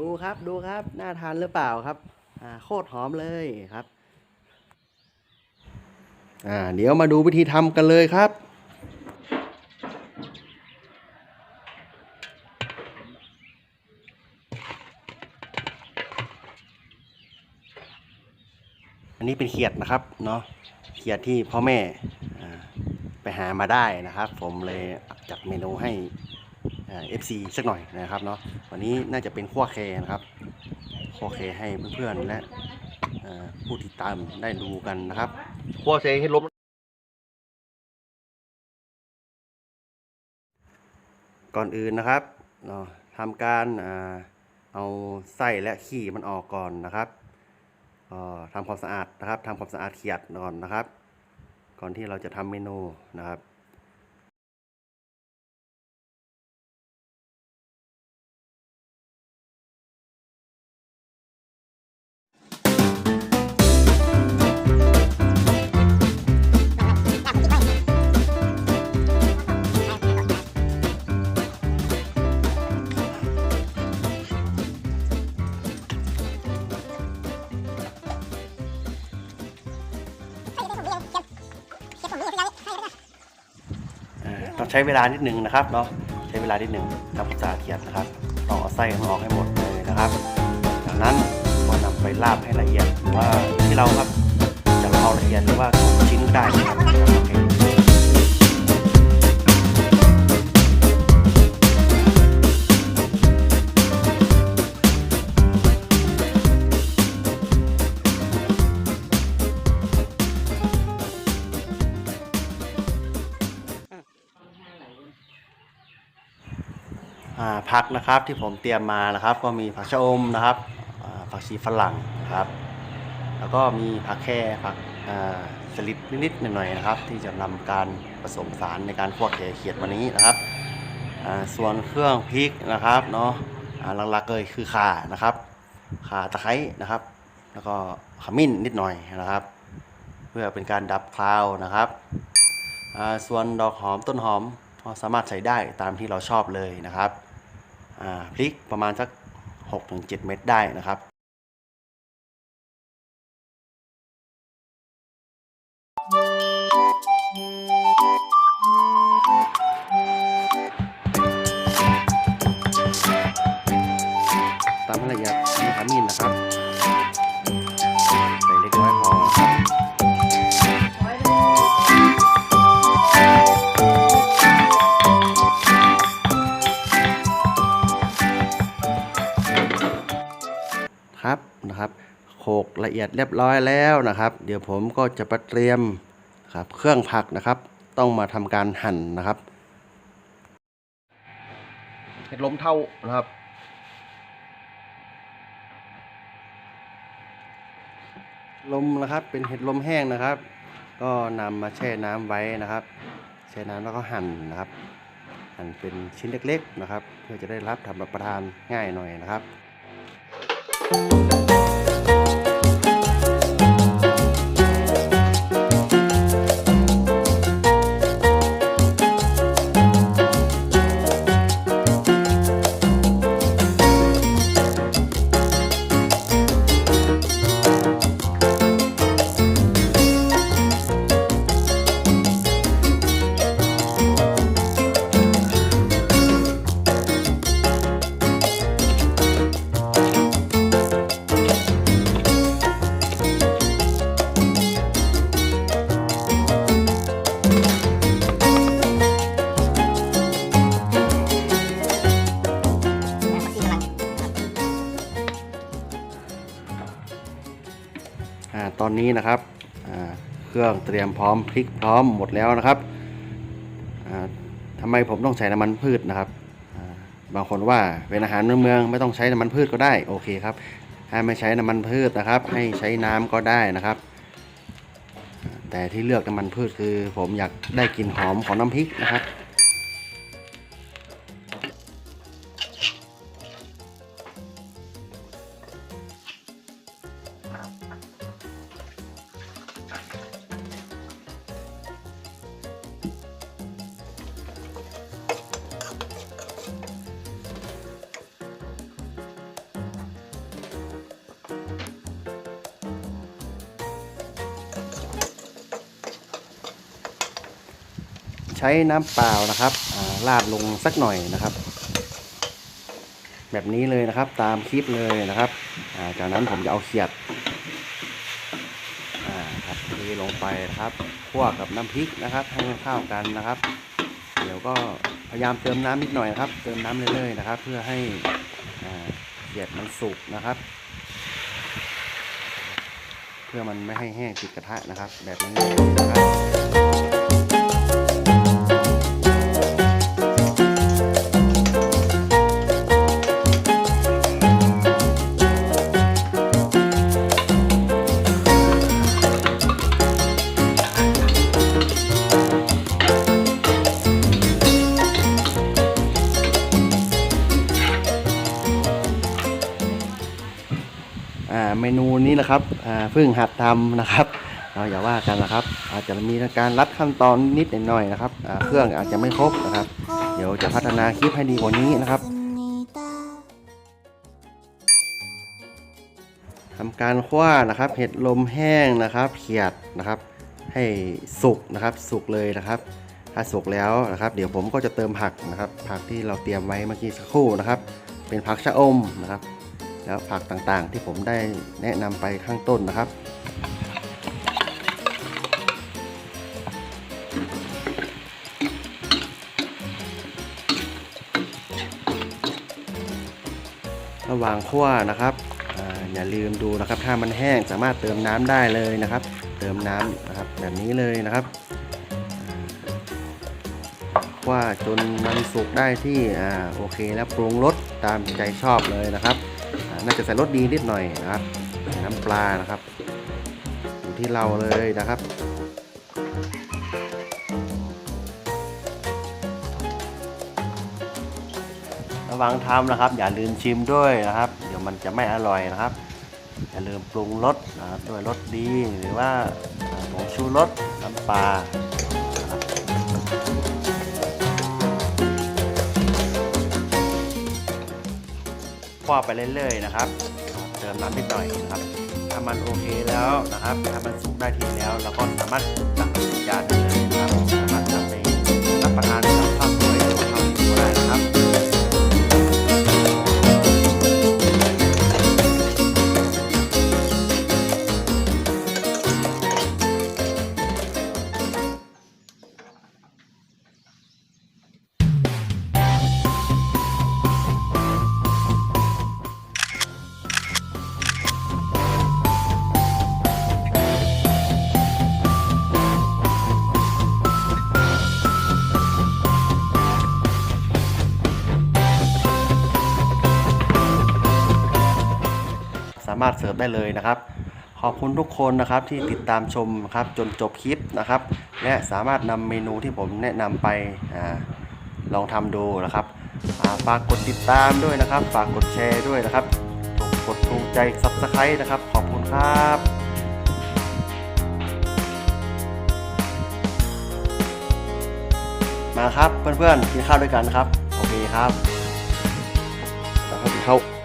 ดูครับดูครับน่าทานหรือเปล่าครับอ่าโคตรหอมเลยครับอ่าเดี๋ยวมาดูวิธีทำกันเลยครับอันนี้เป็นเขียดนะครับเนาะเขียดที่พ่อแม่ไปหามาได้นะครับ ผมเลยจัดเมนูให้ เอฟซีสักหน่อยนะครับเนาะวันนี้น่าจะเป็นขั้วเคนะครับขั้วเคให้เพื่อนๆและผู้ติดตามได้ดูกันนะครับขั้วเซให้ล้มก่อนอื่นนะครับเนาะทำการเอาไส้และขี้มันออกก่อนนะครับทำความสะอาดนะครับทำความสะอาดเขียดก่อนนะครับ ก่อนที่เราจะทำเมนูนะครับ ใช้เวลานิดหนึ่งนะครับเนาะใช้เวลานิดหนึ่งทำความสาเขียดนะครับต้องเอาไส้มันออกให้หมดเลยนะครับจากนั้นก็นำไปลาบให้ละเอียดหรือว่าที่เราครับจะเอาละเอียดหรือว่าชิ้นได้นะครับ ผักนะครับที่ผมเตรียมมานะครับ ก็มีผักชะอมนะครับผักชีฝรั่งนะครับ แล้วก็มีผักแค่ผักสลิดนิดๆหน่อยๆนะครับ ที่จะนำการผสมสารในการคั่วแคเขียดวันนี้นะครับส่วนเครื่องพริกนะครับเนาะหลักๆเลยคือข่านะครับข่าตะไคร้นะครับ แล้วก็ขมิ้นนิดหน่อยนะครับ เพื่อเป็นการดับคลาวนะครับส่วนดอกหอมต้นหอมก็สามารถใส่ได้ตามที่เราชอบเลยนะครับ พลิกประมาณสัก 6-7 เม็ดได้นะครับตามระยะมีขมิ้นนะครับ ครับนะครับโขลกละเอียดเรียบร้อยแล้วนะครับ เดี๋ยวผมก็จะไปเตรียมครับเครื่องผักนะครับ ต้องมาทำการหั่นนะครับเห็ดล้มเท่านะครับลมนะครับเป็นเห็ดลมแห้งนะครับ ก็นำมาแช่น้ำไว้นะครับ แช่น้ำแล้วก็หั่นนะครับ หั่นเป็นชิ้นเล็กๆนะครับ เพื่อจะได้รับทำรับประทานง่ายหน่อยนะครับ อ่ ตอนนี้นะครับเครื่องเตรียมพร้อมพริกพร้อมหมดแล้วนะครับอ่าทำไมผมต้องใช้น้ำมันพืชนะครับบางคนว่าเป็นอาหารเมืองเมืองไม่ต้องใช้น้ำมันพืชก็ได้โอเคครับถ้าไม่ใช้น้ำมันพืชนะครับ ให้ใช้น้ำก็ได้นะครับ แต่ที่เลือกน้ำมันพืชคือผมอยากได้กลิ่นหอมของน้ำพริกนะครับ ใช้น้ำเปล่านะครับอ่าราดลงสักหน่อยนะครับ แบบนี้เลยนะครับตามคลิปเลยนะครับาจากนั้นผมจะเอาเขียดอ่าครับเทลงไปนะครับคั่วกับน้ำพริกนะครับให้เข้ากันนะครับ เดี๋ยวก็พยายามเติมน้ำนิดหน่อยครับ เติมน้ำเรื่อยๆนะครับ เพื่อให้เขียดมันสุกนะครับ เพื่อมันไม่ให้แห้งติดกระทะนะครับ แบบนี้นะครับ เมนูนี้นะครับเพิ่งหัดทำนะครับเราอย่าว่ากันนะครับ อาจจะมีการรัดขั้นตอนนิดหน่อยนะครับเครื่องอาจจะไม่ครบนะครับ เดี๋ยวจะพัฒนาคลิปให้ดีกว่านี้นะครับทำการคว้านะครับเห็ดลมแห้งนะครับเขียดนะครับ ให้สุกนะครับสุกเลยนะครับ ถ้าสุกแล้วนะครับ เดี๋ยวผมก็จะเติมผักนะครับ ผักที่เราเตรียมไว้เมื่อกี้สักครู่นะครับ เป็นผักชะอมนะครับ แล้วผักต่างๆ ที่ผมได้แนะนำไปข้างต้นนะครับ ระหว่างคั่วนะครับออย่าลืมดูนะครับ ถ้ามันแห้งสามารถเติมน้ำได้เลยนะครับ เติมน้ำนะครับแบบนี้เลยนะครับคั่วจนมันสุกได้ที่อ่าโอเคแล้วปรุงรสตามใจชอบเลยนะครับ น่าจะใส่รสดีนิดหน่อยนะครับใส่น้ำปลานะครับ อยู่ที่เราเลยนะครับระวังทำนะครับ อย่าลืมชิมด้วยนะครับ เดี๋ยวมันจะไม่อร่อยนะครับ อย่าลืมปรุงรสนะครับด้วยรสดีหรือว่าอ่าผงชูรสน้ำปลา พอไปเรื่อยๆนะครับ เติมน้ำนิดหน่อยนะครับถ้ามันโอเคแล้วนะครับถ้ามันสุกได้ทีแล้วเราก็สามารถตักใส่จานได้เลยามารถเสิร์ฟได้เลยนะครับ ขอบคุณทุกคนนะครับที่ติดตามชมครับจนจบคลิปนะครับ และสามารถนำเมนูที่ผมแนะนำไปอลองทำดูนะครับาฝากกดติดตามด้วยนะครับ ฝากกดแชร์ด้วยนะครับกกดถูกใจ Subscribe นะครับ ขอบคุณครับมาครับเพื่อนๆกินข้าวด้วยกันครับ โอเคครับแล้วก็กินข้าว